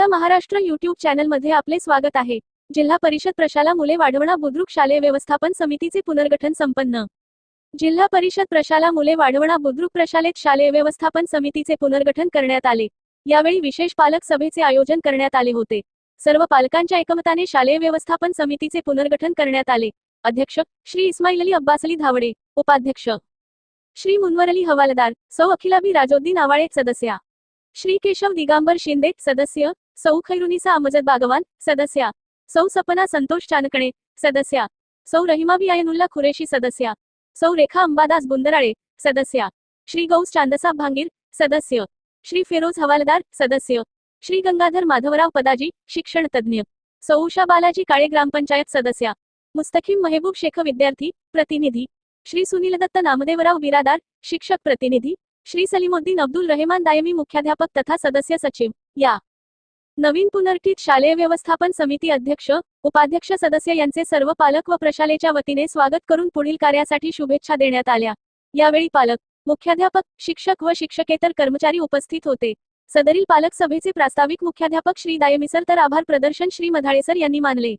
आपला महाराष्ट्र युट्यूब चॅनलमध्ये आपले स्वागत आहे. जिल्हा परिषद प्रशाला मुले वाढवणा बुद्रुक शालेय व्यवस्थापन समितीचे पुनर्गठन संपन्न. जिल्हा परिषद प्रशाला मुले वाढवणा बुद्रुक प्रशालेत शालेय व्यवस्थापन समितीचे पुनर्गठन करण्यात आले. यावेळी विशेष पालक सभेचे आयोजन करण्यात आले होते. सर्व पालकांच्या एकमताने शालेय व्यवस्थापन समितीचे पुनर्गठन करण्यात आले. अध्यक्ष श्री इस्माईल अली अब्बास अली धावडे उपाध्यक्ष श्री मुनवर अली हवालदार सौ अखिलाबी राजोद्दीन आवाळे सदस्या श्री केशव दिगांबर शिंदे सदस्य सौ खैरुनिसा अमजद बागवान सदस्या. सौ सपना संतोष चानकणे सदस्या. सौ रहिमाबी आयनुल्ला खुरेशी सदस्या. सौ रेखा अंबादास बुंदराळे सदस्या. श्री गौस चांदसाब भांगीर सदस्य. श्री फिरोज हवालदार सदस्य. श्री गंगाधर माधवराव पदाजी शिक्षण तज्ज्ञ. सौ उषा बालाजी काळे ग्रामपंचायत सदस्या. मुस्तखीम महेबूब शेख विद्यार्थी प्रतिनिधी. श्री सुनील दत्त नामदेवराव बिरादार शिक्षक प्रतिनिधी. श्री सलीमुद्दीन अब्दुल रहेमान दायमी मुख्याध्यापक तथा सदस्य सचिव. या. नवीन पुनर्ठित शालेय व्यवस्थापन समिती अध्यक्ष उपाध्यक्ष सदस्य यांचे सर्व पालक व प्रशालेच्या वतीने स्वागत करून पुढील कार्यासाठी शुभेच्छा देण्यात आल्या. यावेळी पालक मुख्याध्यापक शिक्षक व शिक्षकेतर कर्मचारी उपस्थित होते. सदरील पालक सभेचे प्रास्ताविक मुख्याध्यापक श्री दायमिसर तर आभार प्रदर्शन श्री मधाळेसर यांनी मानले.